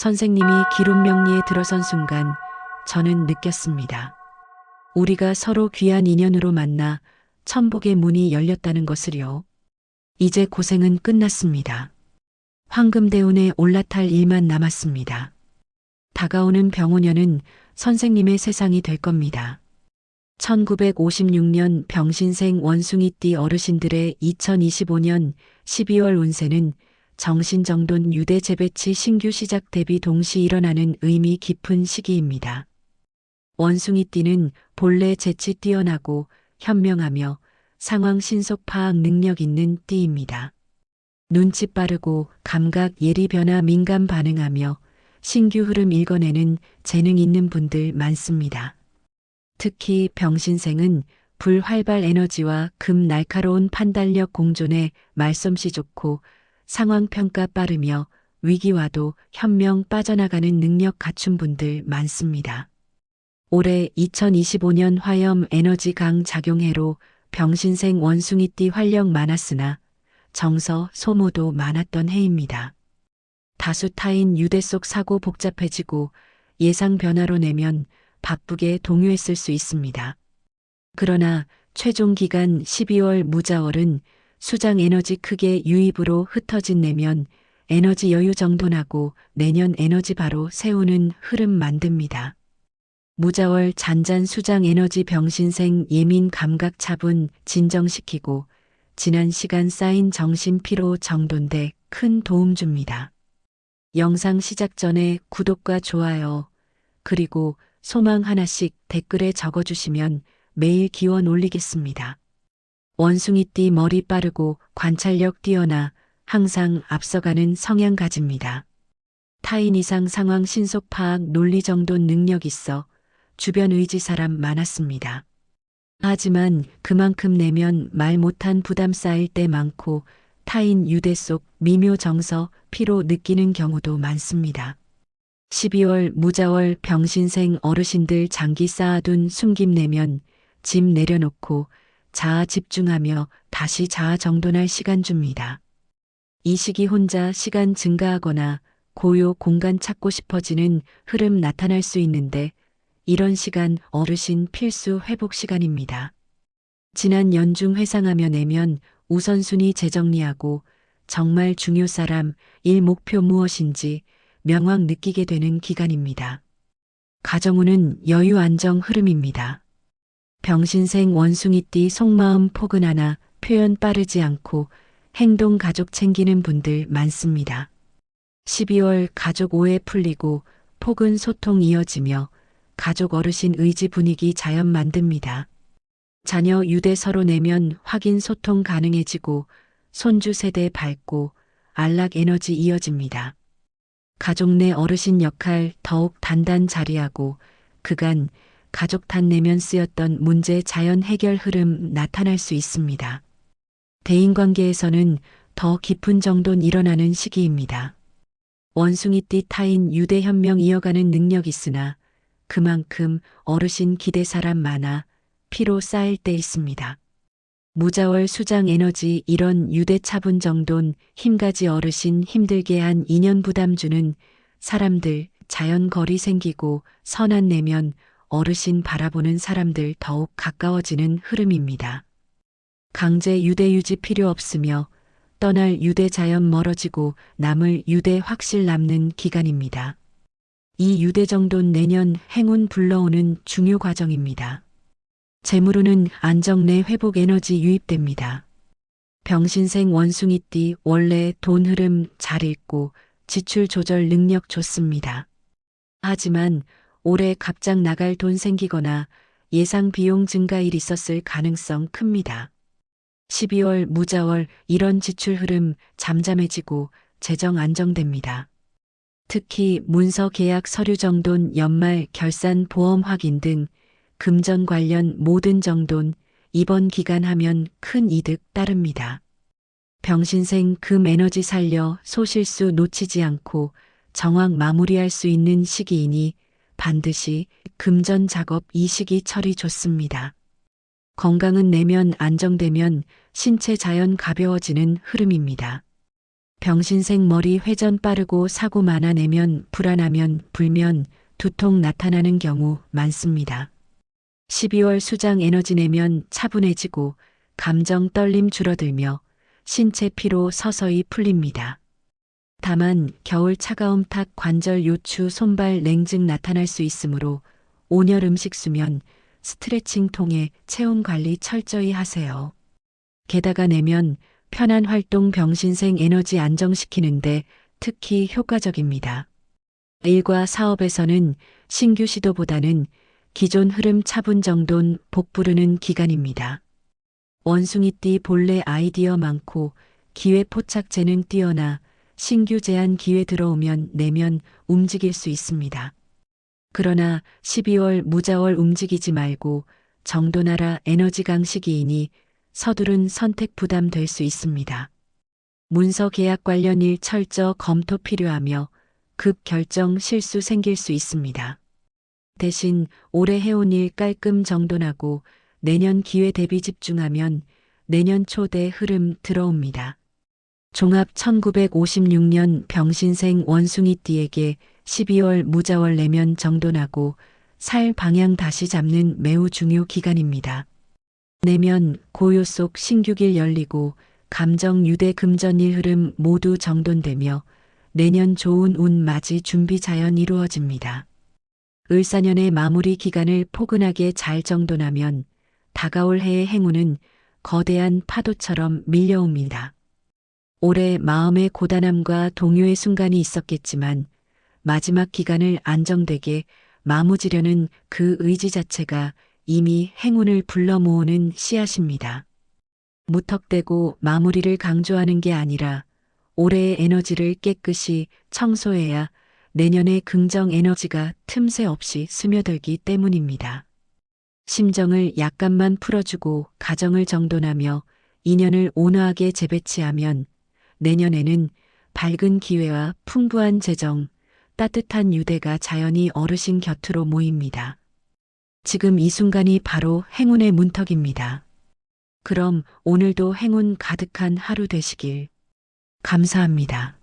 선생님이 기룸명리에 들어선 순간 저는 느꼈습니다. 우리가 서로 귀한 인연으로 만나 천복의 문이 열렸다는 것을요. 이제 고생은 끝났습니다. 황금대운에 올라탈 일만 남았습니다. 다가오는 병오년은 선생님의 세상이 될 겁니다. 1956년 병신생 원숭이띠 어르신들의 2025년 12월 운세는 정신정돈 유대 재배치 신규 시작 대비 동시 일어나는 의미 깊은 시기입니다. 원숭이띠는 본래 재치 뛰어나고 현명하며 상황 신속 파악 능력 있는 띠입니다. 눈치 빠르고 감각 예리 변화 민감 반응하며 신규 흐름 읽어내는 재능 있는 분들 많습니다. 특히 병신생은 불활발 에너지와 금 날카로운 판단력 공존에 말솜씨 좋고 상황 평가 빠르며 위기와도 현명 빠져나가는 능력 갖춘 분들 많습니다. 올해 2025년 화염 에너지 강 작용해로 병신생 원숭이띠 활력 많았으나 정서 소모도 많았던 해입니다. 다수 타인 유대 속 사고 복잡해지고 예상 변화로 내면 바쁘게 동요했을 수 있습니다. 그러나 최종 기간 12월 무자월은 수장 에너지 크게 유입으로 흩어진 내면 에너지 여유 정돈하고 내년 에너지 바로 세우는 흐름 만듭니다. 무자월 잔잔 수장 에너지 병신생 예민 감각 차분 진정시키고 지난 시간 쌓인 정신 피로 정돈돼 큰 도움 줍니다. 영상 시작 전에 구독과 좋아요, 그리고 소망 하나씩 댓글에 적어주시면 매일 기원 올리겠습니다. 원숭이띠 머리 빠르고 관찰력 뛰어나 항상 앞서가는 성향 가집니다. 타인 이상 상황 신속 파악 논리 정돈 능력 있어 주변 의지 사람 많았습니다. 하지만 그만큼 내면 말 못한 부담 쌓일 때 많고 타인 유대 속 미묘 정서 피로 느끼는 경우도 많습니다. 12월 무자월 병신생 어르신들 장기 쌓아둔 숨김 내면 짐 내려놓고 자아 집중하며 다시 자아 정돈할 시간 줍니다. 이 시기 혼자 시간 증가하거나 고요 공간 찾고 싶어지는 흐름 나타날 수 있는데 이런 시간 어르신 필수 회복 시간입니다. 지난 연중 회상하며 내면 우선순위 재정리하고 정말 중요 사람, 일 목표 무엇인지 명확 느끼게 되는 기간입니다. 가정운은 여유 안정 흐름입니다. 병신생 원숭이띠 속마음 포근하나 표현 빠르지 않고 행동 가족 챙기는 분들 많습니다. 12월 가족 오해 풀리고 폭은 소통 이어지며 가족 어르신 의지 분위기 자연 만듭니다. 자녀 유대 서로 내면 확인 소통 가능해지고 손주 세대 밝고 안락 에너지 이어집니다. 가족 내 어르신 역할 더욱 단단 자리하고 그간 가족 탓 내면 쓰였던 문제 자연 해결 흐름 나타날 수 있습니다. 대인 관계에서는 더 깊은 정돈 일어나는 시기입니다. 원숭이띠 타인 유대 현명 이어가는 능력 있으나 그만큼 어르신 기대 사람 많아 피로 쌓일 때 있습니다. 무자월 수장 에너지 이런 유대 차분 정돈 힘가지 어르신 힘들게 한 인연 부담 주는 사람들 자연 거리 생기고 선한 내면 어르신 바라보는 사람들 더욱 가까워지는 흐름입니다. 강제 유대 유지 필요 없으며 떠날 유대 자연 멀어지고 남을 유대 확실 남는 기간입니다. 이 유대 정돈 내년 행운 불러오는 중요 과정입니다. 재물운은 안정 내 회복 에너지 유입됩니다. 병신생 원숭이띠 원래 돈 흐름 잘 읽고 지출 조절 능력 좋습니다. 하지만 올해 갑작 나갈 돈 생기거나 예상 비용 증가일 있었을 가능성 큽니다. 12월 무자월 이런 지출 흐름 잠잠해지고 재정 안정됩니다. 특히 문서 계약 서류 정돈 연말 결산 보험 확인 등 금전 관련 모든 정돈 이번 기간 하면 큰 이득 따릅니다. 병신생 금 에너지 살려 소실수 놓치지 않고 정확 마무리할 수 있는 시기이니 반드시 금전 작업 이 시기 처리 좋습니다. 건강은 내면 안정되면 신체 자연 가벼워지는 흐름입니다. 병신생 머리 회전 빠르고 사고 많아내면 불안하면 불면 두통 나타나는 경우 많습니다. 12월 수장 에너지 내면 차분해지고 감정 떨림 줄어들며 신체 피로 서서히 풀립니다. 다만 겨울 차가움 탓 관절 요추 손발 냉증 나타날 수 있으므로 온열 음식 수면 스트레칭 통해 체온 관리 철저히 하세요. 게다가 내면 편한 활동 병신생 에너지 안정시키는데 특히 효과적입니다. 일과 사업에서는 신규 시도보다는 기존 흐름 차분 정돈 복부르는 기간입니다. 원숭이띠 본래 아이디어 많고 기회 포착 재능 뛰어나 신규 제안 기회 들어오면 내면 움직일 수 있습니다. 그러나 12월 무자월 움직이지 말고 정돈하라 에너지 강 시기이니 서두른 선택 부담 될 수 있습니다. 문서 계약 관련 일 철저 검토 필요하며 급 결정 실수 생길 수 있습니다. 대신 올해 해온 일 깔끔 정돈하고 내년 기회 대비 집중하면 내년 초대 흐름 들어옵니다. 종합 1956년 병신생 원숭이띠에게 12월 무자월 내면 정돈하고 살 방향 다시 잡는 매우 중요 기간입니다. 내면 고요 속 신규길 열리고 감정 유대 금전일 흐름 모두 정돈되며 내년 좋은 운 맞이 준비 자연 이루어집니다. 을사년의 마무리 기간을 포근하게 잘 정돈하면 다가올 해의 행운은 거대한 파도처럼 밀려옵니다. 올해 마음의 고단함과 동요의 순간이 있었겠지만 마지막 기간을 안정되게 마무지려는 그 의지 자체가 이미 행운을 불러 모으는 씨앗입니다. 무턱대고 마무리를 강조하는 게 아니라 올해의 에너지를 깨끗이 청소해야 내년의 긍정 에너지가 틈새 없이 스며들기 때문입니다. 심정을 약간만 풀어주고 가정을 정돈하며 인연을 온화하게 재배치하면 내년에는 밝은 기회와 풍부한 재정, 따뜻한 유대가 자연히 어르신 곁으로 모입니다. 지금 이 순간이 바로 행운의 문턱입니다. 그럼 오늘도 행운 가득한 하루 되시길. 감사합니다.